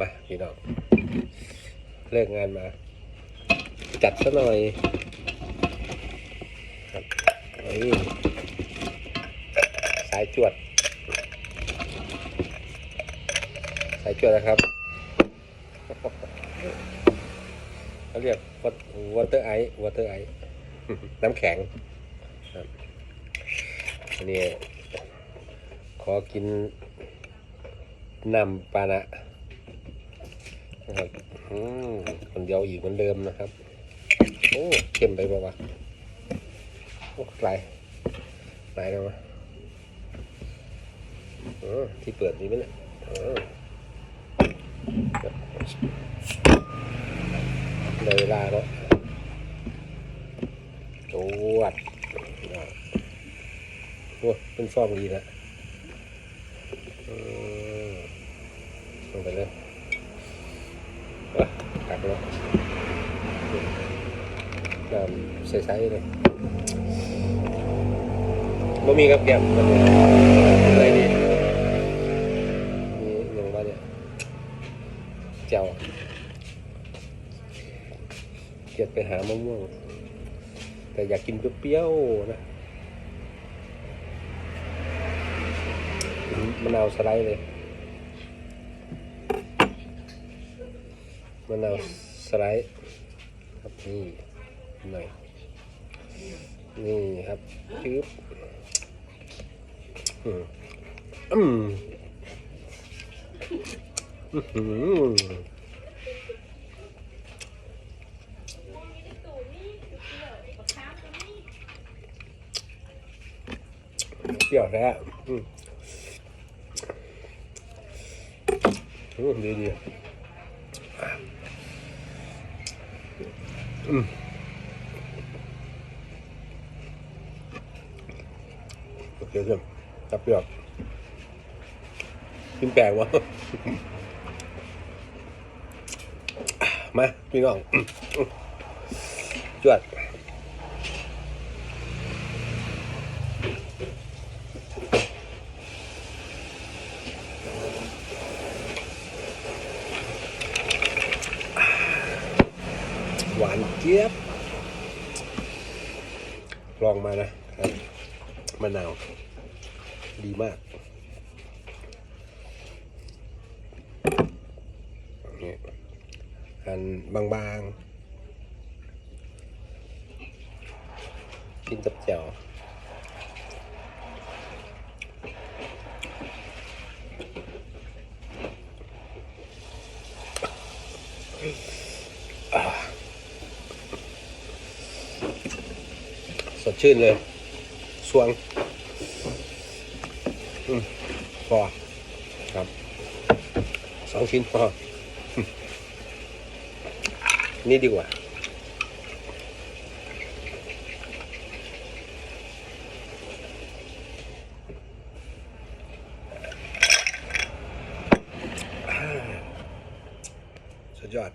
มาพี่น้องเลิกงานมา จัดซะหน่อยครับนี่สายจวด สายจวดนะครับเขาเรียกวอเตอร์ไอซ์วอเตอร์ไอซ์น้ำแข็งอันนี้ขอกินน้ำปานะ นะครับอืมคนเดียวอีกเหมือนเดิมนะครับ โอ้เข้มไปป่าวะโอ้ไหลไหลแล้ววะออที่เปิดนี่ไหมเนี่ยเลยเวลาแล้วจวดอ่าโอ้เป็นฟองดีนะลงไปเลย ตักแล้วน้ำใสๆเลยบ่มีกับแก้มมันอะไรดีมีอย่างว่าเนี่ยเจ้าเกียดไปหามะม่วง แต่อยากกินเปรี้ยวๆนะมะนาวสไลด์เลย มะนาวสไลด์ครับนี่หน่อยนี่ครับจึ๊บอืมอืมอื้อหือเปรี้ยวแท้อืมอืมดีดีอืม โอเคเยี่ยมจับเปลือกกินแปลกวะมาพี่น้องจวด หวานเจี๊ยบ ลองมานะมะนาว ดีมากนี่หั่นบางๆ กินกับแจ่ว สดชื่นเลยสวงอืมพอครับสองชิ้นพอนี่ดีกว่า สุดยอด